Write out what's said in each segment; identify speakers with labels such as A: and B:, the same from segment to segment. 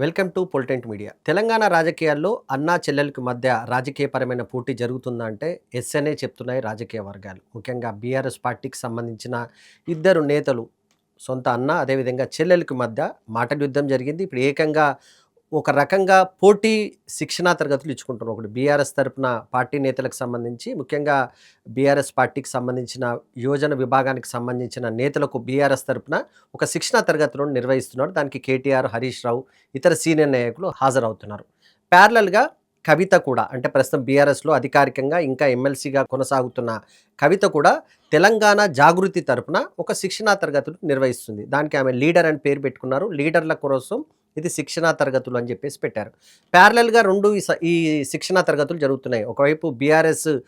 A: Welcome to పొలిటెంట్ media. Telangana రాజకీయాల్లో అన్నా చెల్లెలకు మధ్య రాజకీయపరమైన పోటీ జరుగుతుందంటే ఎస్ఎన్ఏ ఎస్ అనే చెప్తున్నాయి రాజకీయ వర్గాలు. ముఖ్యంగా బీఆర్ఎస్ పార్టీకి సంబంధించిన ఇద్దరు నేతలు సొంత అన్న అదేవిధంగా చెల్లెలకు మధ్య మాటల యుద్ధం జరిగింది. ఇప్పుడు ఏకంగా ఒక రకంగా పోటీ శిక్షణా తరగతులు ఇచ్చుకుంటున్నారు ఒకటి. బీఆర్ఎస్ తరపున పార్టీ నేతలకు సంబంధించి ముఖ్యంగా బీఆర్ఎస్ పార్టీకి సంబంధించిన యువజన విభాగానికి సంబంధించిన నేతలకు బీఆర్ఎస్ తరఫున ఒక శిక్షణా తరగతులను నిర్వహిస్తున్నారు. దానికి కేటీఆర్ హరీష్ రావు ఇతర సీనియర్ నాయకులు హాజరవుతున్నారు. ప్యారలల్గా కవిత కూడా అంటే ప్రస్తుతం బీఆర్ఎస్లో అధికారికంగా ఇంకా ఎమ్మెల్సీగా కొనసాగుతున్న కవిత కూడా తెలంగాణ జాగృతి తరపున ఒక శిక్షణా తరగతులు నిర్వహిస్తుంది. దానికి ఆమె లీడర్ అని పేరు పెట్టుకున్నారు. లీడర్ల కోసం ఇది శిక్షణా తరగతులు అని చెప్పేసి పెట్టారు. ప్యారలల్గా రెండు ఈ స- ఈ శిక్షణా తరగతులు జరుగుతున్నాయి. ఒకవైపు బీఆర్ఎస్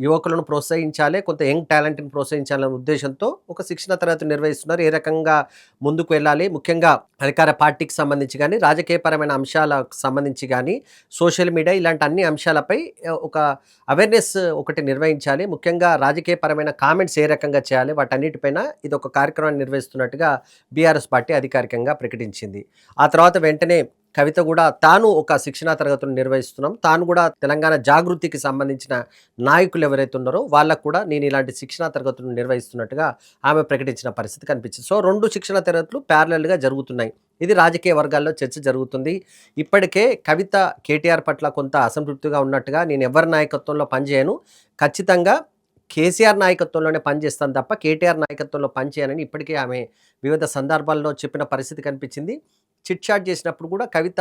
A: యువకులను ప్రోత్సహించాలి కొంత యంగ్ టాలెంట్ని ప్రోత్సహించాలనే ఉద్దేశంతో ఒక శిక్షణా తరగతి నిర్వహిస్తున్నారు. ఏ రకంగా ముందుకు వెళ్ళాలి ముఖ్యంగా అధికార పార్టీకి సంబంధించి కానీ రాజకీయపరమైన అంశాలకు సంబంధించి కానీ సోషల్ మీడియా ఇలాంటి అన్ని అంశాలపై ఒక అవేర్నెస్ ఒకటి నిర్వహించాలి. ముఖ్యంగా రాజకీయపరమైన కామెంట్స్ ఏ రకంగా చేయాలి వాటన్నిటిపైన ఇది ఒక కార్యక్రమాన్ని నిర్వహిస్తున్నట్టుగా బీఆర్ఎస్ పార్టీ అధికారికంగా ప్రకటించింది. ఆ తర్వాత వెంటనే కవిత కూడా తాను ఒక శిక్షణా తరగతులు నిర్వహిస్తున్నాం. తాను కూడా తెలంగాణ జాగృతికి సంబంధించిన నాయకులు ఎవరైతే ఉన్నారో వాళ్ళకు కూడా నేను ఇలాంటి శిక్షణా తరగతులు నిర్వహిస్తున్నట్టుగా ఆమె ప్రకటించిన పరిస్థితి కనిపించింది. సో రెండు శిక్షణా తరగతులు ప్యారలల్గా జరుగుతున్నాయి. ఇది రాజకీయ వర్గాల్లో చర్చ జరుగుతుంది. ఇప్పటికే కవిత కేటీఆర్ పట్ల కొంత అసంతృప్తిగా ఉన్నట్టుగా నేను ఎవరి నాయకత్వంలో పనిచేయను. ఖచ్చితంగా కేసీఆర్ నాయకత్వంలోనే పనిచేస్తాను తప్ప కేటీఆర్ నాయకత్వంలో పనిచేయనని ఇప్పటికే ఆమె వివిధ సందర్భాల్లో చెప్పిన పరిస్థితి కనిపించింది. చిట్ చాట్ చేసినప్పుడు కూడా కవిత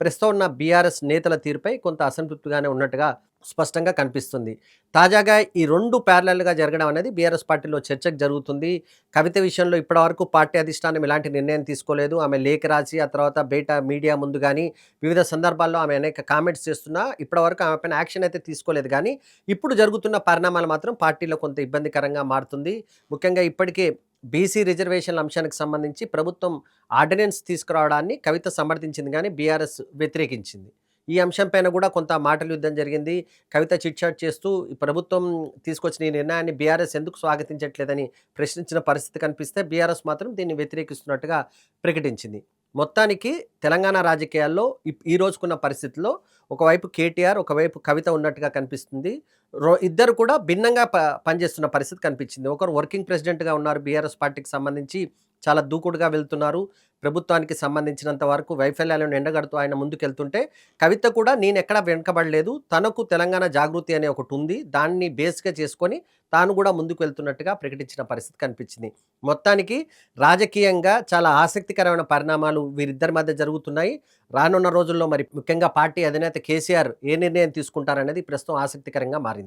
A: ప్రస్తుతం ఉన్న బీఆర్ఎస్ నేతల తీరుపై కొంత అసంతృప్తిగానే ఉన్నట్టుగా స్పష్టంగా కనిపిస్తుంది. తాజాగా ఈ రెండు ప్యారలల్గా జరగడం అనేది బీఆర్ఎస్ పార్టీలో చర్చకు జరుగుతుంది. కవిత విషయంలో ఇప్పటివరకు పార్టీ అధిష్టానం ఎలాంటి నిర్ణయం తీసుకోలేదు. ఆమె లేఖ రాసి ఆ తర్వాత బయట మీడియా ముందు కానీ వివిధ సందర్భాల్లో ఆమె అనేక కామెంట్స్ చేస్తున్నా ఇప్పటివరకు ఆమె పైన యాక్షన్ అయితే తీసుకోలేదు. కానీ ఇప్పుడు జరుగుతున్న పరిణామాలు మాత్రం పార్టీలో కొంత ఇబ్బందికరంగా మారుతుంది. ముఖ్యంగా ఇప్పటికే బీసీ రిజర్వేషన్ల అంశానికి సంబంధించి ప్రభుత్వం ఆర్డినెన్స్ తీసుకురావడాన్ని కవిత సమర్థించింది కానీ బీఆర్ఎస్ వ్యతిరేకించింది. ఈ అంశంపైన కూడా కొంత మాటల యుద్ధం జరిగింది. కవిత చిట్చాట్ చేస్తూ ఈ ప్రభుత్వం తీసుకొచ్చిన ఈ నిర్ణయాన్ని బీఆర్ఎస్ ఎందుకు స్వాగతించట్లేదని ప్రశ్నించిన పరిస్థితి కనిపిస్తే బీఆర్ఎస్ మాత్రం దీన్ని వ్యతిరేకిస్తున్నట్టుగా ప్రకటించింది. మొత్తానికి తెలంగాణ రాజకీయాల్లో ఈ రోజుకున్న పరిస్థితుల్లో ఒకవైపు కేటీఆర్ ఒకవైపు కవిత ఉన్నట్టుగా కనిపిస్తుంది. రో ఇద్దరు కూడా భిన్నంగా ప పనిచేస్తున్న పరిస్థితి కనిపించింది. ఒకరు వర్కింగ్ ప్రెసిడెంట్గా ఉన్నారు బీఆర్ఎస్ పార్టీకి సంబంధించి చాలా దూకుడుగా వెళ్తున్నారు. ప్రభుత్వానికి సంబంధించినంత వరకు వైఫల్యాలను ఎండగడుతూ ఆయన ముందుకెళ్తుంటే కవిత కూడా నేను ఎక్కడా వెనుకబడలేదు. తనకు తెలంగాణ జాగృతి అనే ఒకటి ఉంది. దాన్ని బేస్గా చేసుకొని తాను కూడా ముందుకు వెళ్తున్నట్టుగా ప్రకటించిన పరిస్థితి కనిపించింది. మొత్తానికి రాజకీయంగా చాలా ఆసక్తికరమైన పరిణామాలు వీరిద్దరి మధ్య జరుగుతున్నాయి. రానున్న రోజుల్లో మరి ముఖ్యంగా పార్టీ అధినేత కేసీఆర్ ఏ నిర్ణయం తీసుకుంటారనేది ప్రస్తుతం ఆసక్తికరంగా మారింది.